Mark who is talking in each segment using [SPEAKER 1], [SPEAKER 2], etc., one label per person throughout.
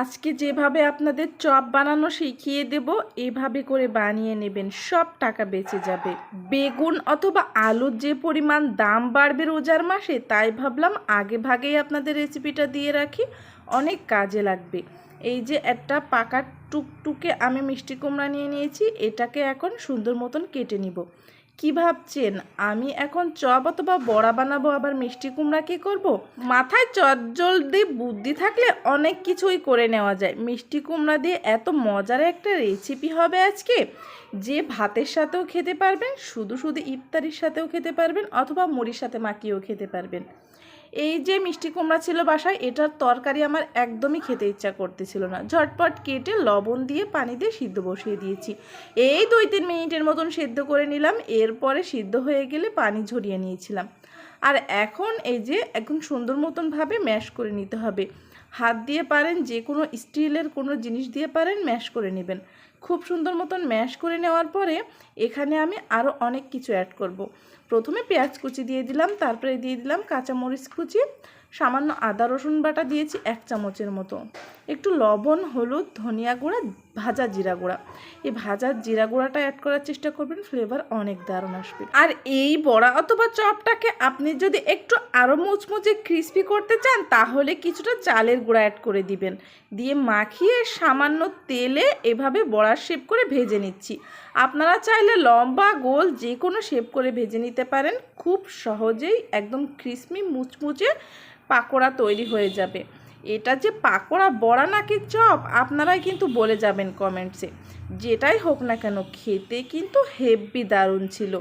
[SPEAKER 1] আজকে যেভাবে আপনাদের চপ বানানো শিখিয়ে দেব, এভাবে করে বানিয়ে নেবেন, সব টাকা বেঁচে যাবে। বেগুন অথবা আলুর যে পরিমাণ দাম বাড়বে রোজার মাসে, তাই ভাবলাম আগে ভাগেই আপনাদের রেসিপিটা দিয়ে রাখি, অনেক কাজে লাগবে। এই যে একটা পাকা টুকটুকে আমি মিষ্টি কুমড়া নিয়ে নিয়েছি, এটাকে এখন সুন্দর মতন কেটে নিব। কি ভাবছেন? আমি এখন চপ অথবা বড়া বানাবো, আবার মিষ্টি কুমড়া কি করব। মাথায় চট জলদি বুদ্ধি থাকলে অনেক কিছুই করে নেওয়া যায়। মিষ্টি কুমড়া দিয়ে এত মজার একটা রেসিপি হবে আজকে। যে ভাতের সাথেও খেতে পারবেন, শুধু শুধু ইফতারির সাথেও খেতে পারবেন, অথবা মুড়ির সাথে মাখিয়েও খেতে পারবেন। এই যে মিষ্টি কুমড়া ছিল বাসায়, এটার তরকারি আমার একদমই খেতে ইচ্ছা করতেছিল না। ঝটপট কেটে লবণ দিয়ে পানি দিয়ে সিদ্ধ বসিয়ে দিয়েছি। এই দুই তিন মিনিটের মতন সিদ্ধ করে নিলাম, এরপরে সিদ্ধ হয়ে গেলে পানি ঝরিয়ে নিয়েছিলাম। আর এখন এই যে এখন সুন্দর মতনভাবে ম্যাশ করে নিতে হবে। হাত দিয়ে পারেন, যে কোনো স্টিলের কোনো জিনিস দিয়ে পারেন, ম্যাশ করে নেবেন খুব সুন্দর মতন ম্যাশ করে নেওয়ার পরে এখানে আমি আরও অনেক কিছু অ্যাড করব। প্রথমে পেঁয়াজ কুচি দিয়ে দিলাম, তারপরে দিয়ে দিলাম কাঁচামরিচ কুচি সামান্য আদা, রসুন বাটা দিয়েছি এক চামচের মতো। একটু লবণ, হলুদ, ধনিয়া গুঁড়া, ভাজা জিরা গুঁড়া। এই ভাজা জিরা গুঁড়াটা অ্যাড করার চেষ্টা করবেন ফ্লেভার অনেক দারুণ আসবে। আর এই বড়া অথবা চপটাকে আপনি যদি একটু আরও মুচমুচে ক্রিস্পি করতে চান, তাহলে কিছুটা চালের গুঁড়া অ্যাড করে দিবেন। দিয়ে মাখিয়ে সামান্য তেলে এভাবে বড়ার শেপ করে ভেজে নিচ্ছি। আপনারা চাইলে লম্বা, গোল যে কোনো শেপ করে ভেজে নিতে পারেন। খুব সহজেই একদম ক্রিসমি মুচমুচে পাকোড়া তৈরি হয়ে যাবে। এটা যে পাকোড়া বড়া নাকি চপ, আপনারাই কিন্তু বলে যাবেন কমেন্টসে। যেটাই হোক না কেন, খেতে কিন্তু হেভি দারুণ ছিল।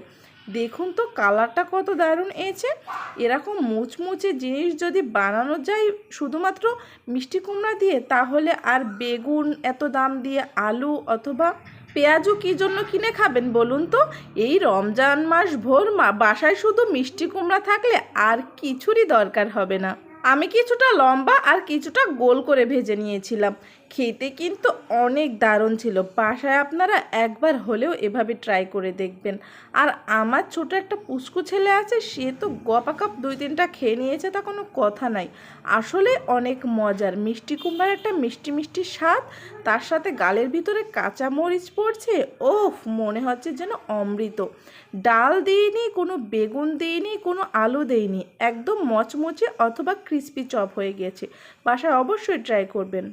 [SPEAKER 1] দেখুন তো, কালারটা কত দারুণ এসেছে। এরকম মুচমুচে জিনিস যদি বানানো যায় শুধুমাত্র মিষ্টি কুমড়া দিয়ে, তাহলে আর বেগুন এত দাম দিয়ে আলু অথবা পেঁয়াজও কী জন্য কিনে খাবেন বলুন তো? এই রমজান মাস ভোর মা, বাসায় শুধু মিষ্টি কুমড়া থাকলে আর কিছুরই দরকার হবে না। আমি কিছুটা লম্বা আর কিছুটা গোল করে ভেজে নিয়েছিলাম। খেতে কিন্তু অনেক দারুণ ছিল। বাসায় আপনারা একবার হলেও এভাবে ট্রাই করে দেখবেন। আর আমার ছোট একটা পুচকু ছেলে আছে, সে তো গপা কাপ দুই তিনটা খেয়ে নিয়েছে তা কোনো কথা নাই। আসলে অনেক মজার। মিষ্টি কুমড়ার একটা মিষ্টি মিষ্টি স্বাদ, তার সাথে গালের ভিতরে কাঁচা মরিচ পড়ছে, ওফ, মনে হচ্ছে যেন অমৃত। ডাল দিইনি, কোনো বেগুন দিইনি, কোনো আলু দেইনি, একদম মচমচে অথবা ক্রিস্পি চপ হয়ে গেছে। বাসায় অবশ্যই ট্রাই করবেন।